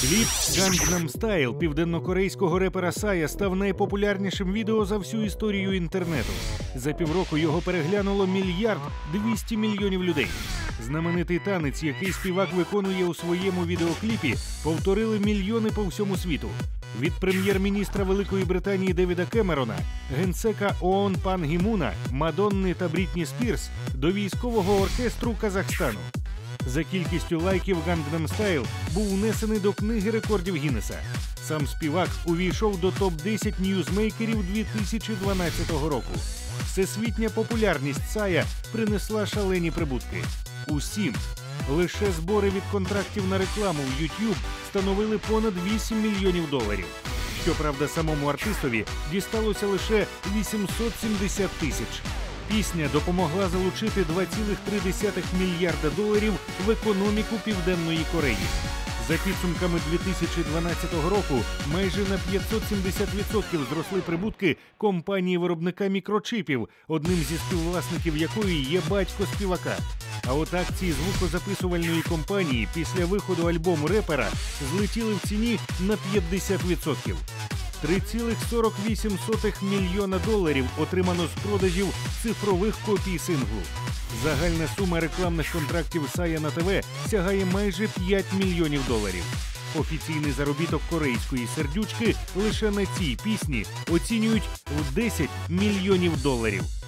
Кліп Gangnam Style південнокорейського репера Сая став найпопулярнішим відео за всю історію інтернету. За півроку його переглянуло мільярд 200 мільйонів людей. Знаменитий танець, який співак виконує у своєму відеокліпі, повторили мільйони по всьому світу. Від прем'єр-міністра Великої Британії Девіда Кемерона, генсека ООН Пан Гімуна, Мадонни та Брітні Спірс до військового оркестру Казахстану. За кількістю лайків Gangnam Style був внесений до книги рекордів Гіннеса. Сам співак увійшов до топ-10 ньюзмейкерів 2012 року. Всесвітня популярність Сая принесла шалені прибутки. Усім лише збори від контрактів на рекламу в YouTube становили понад 8 мільйонів доларів. Щоправда, самому артистові дісталося лише 870 тисяч. Пісня допомогла залучити 2,3 мільярда доларів в економіку Південної Кореї. За підсумками 2012 року майже на 570% зросли прибутки компанії виробника мікрочипів, одним зі співвласників якої є батько співака. А от акції звукозаписувальної компанії після виходу альбому репера злетіли в ціні на 50%. 3,48 мільйона доларів отримано з продажів цифрових копій синглу. Загальна сума рекламних контрактів Сая на ТВ сягає майже 5 мільйонів доларів. Офіційний заробіток корейської сердючки лише на цій пісні оцінюють в 10 мільйонів доларів.